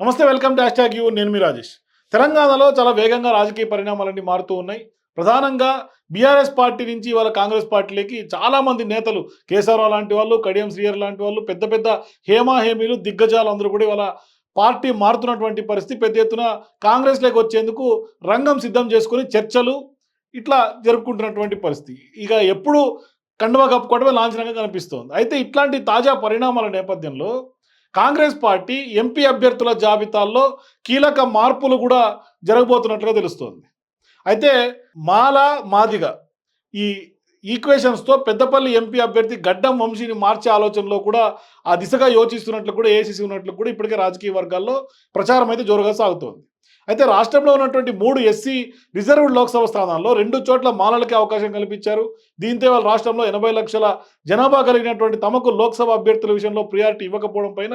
నమస్తే welcome to tag you. నేను మీ రాజేష్. తెలంగాణలో చాలా వేగంగా రాజకీయ పరిణామాలన్నీ మారుతూ ఉన్నాయి. ప్రధానంగా బీఆర్ఎస్ పార్టీ నుంచి వాళ్ళ కాంగ్రెస్ పార్టీలోకి చాలామంది నేతలు కేశవరావు లాంటి వాళ్ళు కడియం శ్రీయర్ లాంటి వాళ్ళు పెద్ద పెద్ద హేమా హేమీలు దిగ్గజాలు అందరూ కూడా వాళ్ళ పార్టీ మారుతున్నటువంటి పరిస్థితి పెద్ద ఎత్తున కాంగ్రెస్లోకి వచ్చేందుకు రంగం సిద్ధం చేసుకుని చర్చలు ఇట్లా జరుపుకుంటున్నటువంటి పరిస్థితి. ఇక ఎప్పుడు కండువా కప్పుకోవడమే లాంఛనంగా కనిపిస్తోంది. అయితే ఇట్లాంటి తాజా పరిణామాల నేపథ్యంలో కాంగ్రెస్ పార్టీ ఎంపీ అభ్యర్థుల జాబితాల్లో కీలక మార్పులు కూడా జరగబోతున్నట్లుగా తెలుస్తోంది. అయితే మాల మాదిగ ఈ ఈక్వేషన్స్తో పెద్దపల్లి ఎంపీ అభ్యర్థి గడ్డం వంశీని మార్చే ఆలోచనలో కూడా ఆ దిశగా యోచిస్తున్నట్లు కూడా ఏసీసీ ఉన్నట్లు కూడా ఇప్పటికే రాజకీయ వర్గాల్లో ప్రచారం అయితే జోరుగా సాగుతోంది. అయితే రాష్ట్రంలో ఉన్నటువంటి మూడు ఎస్సీ రిజర్వ్డ్ లోక్సభ స్థానాల్లో రెండు చోట్ల మాలలకి అవకాశం కల్పించారు. దీంతో వాళ్ళ రాష్ట్రంలో ఎనభై లక్షల జనాభా కలిగినటువంటి తమకు లోక్సభ అభ్యర్థుల విషయంలో ప్రియారిటీ ఇవ్వకపోవడం పైన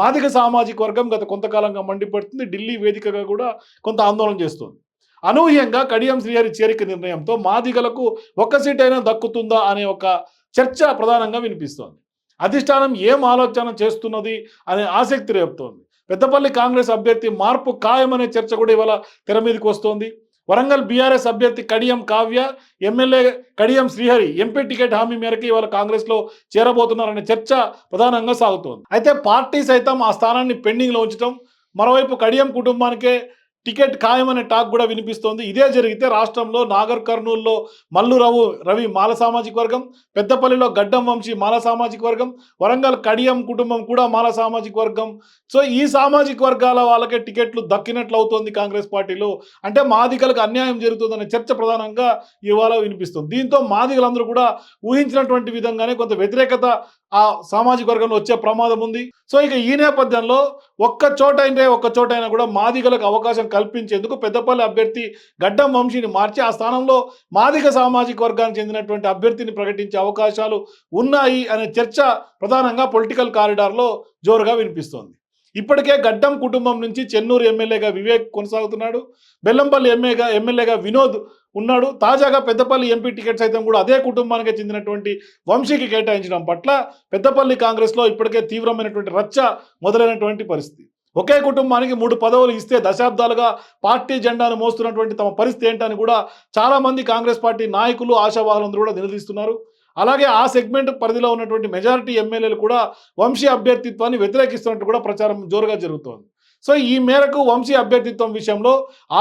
మాదిక సామాజిక వర్గం గత కొంతకాలంగా మండిపడుతుంది. ఢిల్లీ వేదికగా కూడా కొంత ఆందోళన చేస్తుంది. అనూహ్యంగా కడియం శ్రీహరి చేరిక నిర్ణయంతో మాదిగలకు ఒక్క సీట్ అయినా దక్కుతుందా అనే ఒక చర్చ ప్రధానంగా వినిపిస్తోంది. అధిష్టానం ఏం ఆలోచన చేస్తున్నది అనే ఆసక్తి రేపుతోంది. పెద్దపల్లి కాంగ్రెస్ అభ్యర్థి మార్పు ఖాయమనే చర్చ కూడా ఇవాళ తెర మీదకి వస్తోంది. వరంగల్ బీఆర్ఎస్ అభ్యర్థి Kadiyam Kavya MLA Kadiyam Srihari MP ticket హామీ మేరకు ఇవాళ కాంగ్రెస్లో చేరబోతున్నారనే చర్చ ప్రధానంగా సాగుతోంది. అయితే పార్టీ సైతం ఆ స్థానాన్ని పెండింగ్లో ఉంచడం మరోవైపు కడియం కుటుంబానికే టికెట్ ఖాయమనే టాక్ కూడా వినిపిస్తోంది. ఇదే జరిగితే రాష్ట్రంలో నాగర్ కర్నూల్లో మల్లురవు రవి మాల సామాజిక వర్గం పెద్దపల్లిలో గడ్డం వంశీ మాల సామాజిక వర్గం వరంగల్ కడియం కుటుంబం కూడా మాల సామాజిక వర్గం. సో ఈ సామాజిక వర్గాల వాళ్ళకే టికెట్లు దక్కినట్లు అవుతోంది కాంగ్రెస్ పార్టీలో. అంటే మాదికలకు అన్యాయం జరుగుతుందనే చర్చ ప్రధానంగా ఇవాళ వినిపిస్తుంది. దీంతో మాదికలందరూ కూడా ఊహించినటువంటి విధంగానే కొంత వ్యతిరేకత ఆ సామాజిక వర్గంలో వచ్చే ప్రమాదం ఉంది. సో ఇక ఈ నేపథ్యంలో ఒక్క చోట అయితే ఒక్క చోట అయినా కూడా మాదికలకు అవకాశం కల్పించేందుకు పెద్దపల్లి అభ్యర్థి గడ్డం వంశీని మార్చి ఆ స్థానంలో మాదిక సామాజిక వర్గానికి చెందినటువంటి అభ్యర్థిని ప్రకటించే అవకాశాలు ఉన్నాయి అనే చర్చ ప్రధానంగా పొలిటికల్ కారిడార్లో జోరుగా వినిపిస్తోంది. ఇప్పటికే గడ్డం కుటుంబం నుంచి చెన్నూరు ఎమ్మెల్యేగా వివేక్ కొనసాగుతున్నాడు. బెల్లంపల్లి ఎమ్మెల్యేగా ఎమ్మెల్యేగా వినోద్ ఉన్నాడు. తాజాగా పెద్దపల్లి ఎంపీ టికెట్ సైతం కూడా అదే కుటుంబానికి చెందినటువంటి వంశీకి కేటాయించడం పట్ల పెద్దపల్లి కాంగ్రెస్లో ఇప్పటికే తీవ్రమైనటువంటి రచ్చ మొదలైనటువంటి పరిస్థితి. ఒకే కుటుంబానికి మూడు పదవులు ఇస్తే దశాబ్దాలుగా పార్టీ జెండాను మోస్తున్నటువంటి తమ పరిస్థితి ఏంటని కూడా చాలామంది కాంగ్రెస్ పార్టీ నాయకులు ఆశావాహులందరూ కూడా నిలదీస్తున్నారు. అలాగే ఆ సెగ్మెంట్ పరిధిలో ఉన్నటువంటి మెజారిటీ ఎమ్మెల్యేలు కూడా వంశీ అభ్యర్థిత్వాన్ని వ్యతిరేకిస్తున్నట్టు కూడా ప్రచారం జోరుగా జరుగుతోంది. సో ఈ మేరకు వంశీ అభ్యర్థిత్వం విషయంలో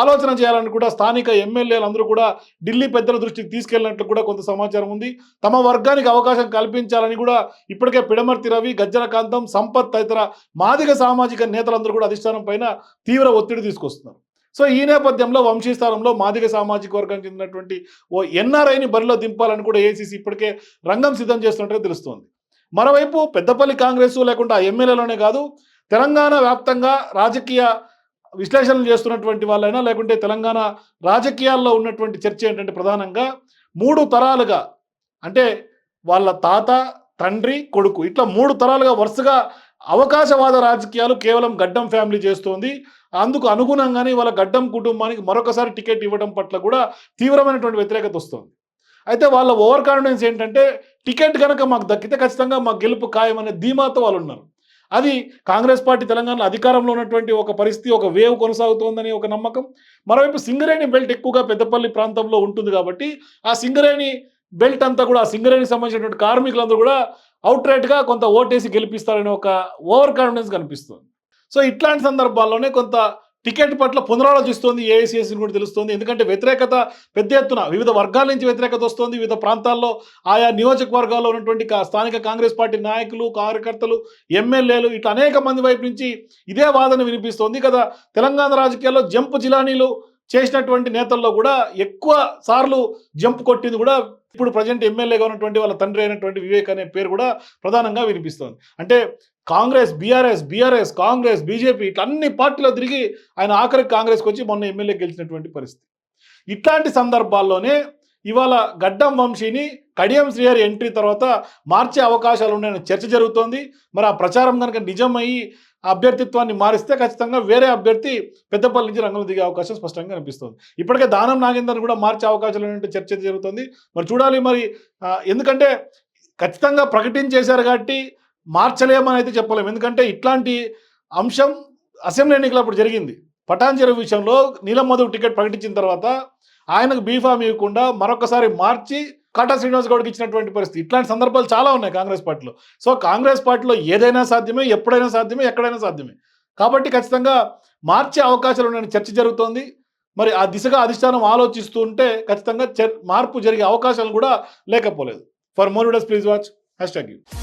ఆలోచన చేయాలని కూడా స్థానిక ఎమ్మెల్యేలు అందరూ కూడా ఢిల్లీ పెద్దల దృష్టికి తీసుకెళ్ళినట్లు కూడా కొంత సమాచారం ఉంది. తమ వర్గానికి అవకాశం కల్పించాలని కూడా ఇప్పటికే పిడమర్తి రవి గజ్జల కాంతం సంపత్ తదితర మాదిగ సామాజిక నేతలందరూ కూడా అధిష్టానం పైన తీవ్ర ఒత్తిడి తీసుకొస్తున్నారు. సో ఈ నేపథ్యంలో వంశీ స్థానంలో మాదిగ సామాజిక వర్గానికి చెందినటువంటి ఓ ఎన్ఆర్ఐని బరిలో దింపాలని కూడా ఏసీసీ ఇప్పటికే రంగం సిద్ధం చేస్తున్నట్టుగా తెలుస్తోంది. మరోవైపు పెద్దపల్లి కాంగ్రెస్ లేకుండా ఎమ్మెల్యేలోనే కాదు తెలంగాణ వ్యాప్తంగా రాజకీయ విశ్లేషణలు చేస్తున్నటువంటి వాళ్ళైనా లేకుంటే తెలంగాణ రాజకీయాల్లో ఉన్నటువంటి చర్చ ఏంటంటే ప్రధానంగా మూడు తరాలుగా అంటే వాళ్ళ తాత తండ్రి కొడుకు. ఇట్లా మూడు తరాలుగా వరుసగా అవకాశవాద రాజకీయాలు కేవలం గడ్డం ఫ్యామిలీ చేస్తోంది. అందుకు అనుగుణంగానే వాళ్ళ గడ్డం కుటుంబానికి మరొకసారి టికెట్ ఇవ్వడం పట్ల కూడా తీవ్రమైనటువంటి వ్యతిరేకత వస్తుంది. అయితే వాళ్ళ ఓవర్ కాన్ఫిడెన్స్ ఏంటంటే టికెట్ కనుక మాకు దక్కితే ఖచ్చితంగా మాకు గెలుపు ఖాయం అనే ధీమాతో వాళ్ళు ఉన్నారు. అది కాంగ్రెస్ పార్టీ తెలంగాణలో అధికారంలో ఉన్నటువంటి ఒక పరిస్థితి ఒక వేవ్ కొనసాగుతోందని ఒక నమ్మకం. మరోవైపు సింగరేణి బెల్ట్ ఎక్కువగా పెద్దపల్లి ప్రాంతంలో ఉంటుంది కాబట్టి ఆ సింగరేణి బెల్ట్ అంతా కూడా ఆ సింగరేణికి సంబంధించినటువంటి కార్మికులందరూ కూడా అవుట్రైట్గా కొంత ఓటేసి గెలిపిస్తారనే ఒక ఓవర్ కాన్ఫిడెన్స్ కనిపిస్తుంది. సో ఇట్లాంటి సందర్భాల్లోనే కొంత టికెట్ పట్ల పునరాలోచిస్తోంది ఏఐసిఎస్ని కూడా తెలుస్తోంది. ఎందుకంటే వ్యతిరేకత పెద్ద ఎత్తున వివిధ వర్గాల నుంచి వ్యతిరేకత వస్తోంది. వివిధ ప్రాంతాల్లో ఆయా నియోజకవర్గాల్లో ఉన్నటువంటి స్థానిక కాంగ్రెస్ పార్టీ నాయకులు కార్యకర్తలు ఎమ్మెల్యేలు ఇట్లా అనేక మంది వైపు నుంచి ఇదే వాదన వినిపిస్తోంది కదా. తెలంగాణ రాజకీయాల్లో జంప్ జిలానీలు చేసినటువంటి నేతల్లో కూడా ఎక్కువ సార్లు జంప్ కొట్టింది కూడా ఇప్పుడు ప్రజెంట్ ఎమ్మెల్యేగా ఉన్నటువంటి వాళ్ళ తండ్రి అయినటువంటి వివేక్ అనే పేరు కూడా ప్రధానంగా వినిపిస్తోంది. అంటే Congress BRS BRS Congress BJP ఇట్లా అన్ని పార్టీలో తిరిగి ఆయన ఆఖరికి కాంగ్రెస్కి వచ్చి మొన్న ఎమ్మెల్యే గెలిచినటువంటి పరిస్థితి. ఇట్లాంటి సందర్భాల్లోనే ఇవాళ గడ్డం వంశీని కడియం శ్రీహరి ఎంట్రీ తర్వాత మార్చే అవకాశాలు ఉన్నాయని చర్చ జరుగుతోంది. మరి ఆ ప్రచారం కనుక నిజమయ్యి అభ్యర్థిత్వాన్ని మారిస్తే ఖచ్చితంగా వేరే అభ్యర్థి పెద్దపల్లి నుంచి రంగంలో దిగే అవకాశం స్పష్టంగా కనిపిస్తుంది. ఇప్పటికే దానం నాగేందర్ కూడా మార్చే అవకాశాలు ఉన్నట్టు చర్చ జరుగుతుంది. మరి చూడాలి మరి ఎందుకంటే ఖచ్చితంగా ప్రకటించేశారు కాబట్టి మార్చలేమని అయితే చెప్పలేము. ఎందుకంటే ఇట్లాంటి అంశం అసెంబ్లీ ఎన్నికలు అప్పుడు జరిగింది. పటాంజలి విషయంలో నీలం మధుకు టికెట్ ప్రకటించిన తర్వాత ఆయనకు బీఫామ్ ఇవ్వకుండా మరొకసారి మార్చి కాటా శ్రీనివాస్ గౌడ్కి ఇచ్చినటువంటి పరిస్థితి. ఇట్లాంటి సందర్భాలు చాలా ఉన్నాయి కాంగ్రెస్ పార్టీలో. సో కాంగ్రెస్ పార్టీలో ఏదైనా సాధ్యమే ఎప్పుడైనా సాధ్యమే ఎక్కడైనా సాధ్యమే. కాబట్టి ఖచ్చితంగా మార్చే అవకాశాలు ఉన్నాయని చర్చ జరుగుతోంది. మరి ఆ దిశగా అధిష్టానం ఆలోచిస్తూ ఉంటే ఖచ్చితంగా చర్- మార్పు జరిగే అవకాశాలు కూడా లేకపోలేదు. For more does please watch. Hashtag U.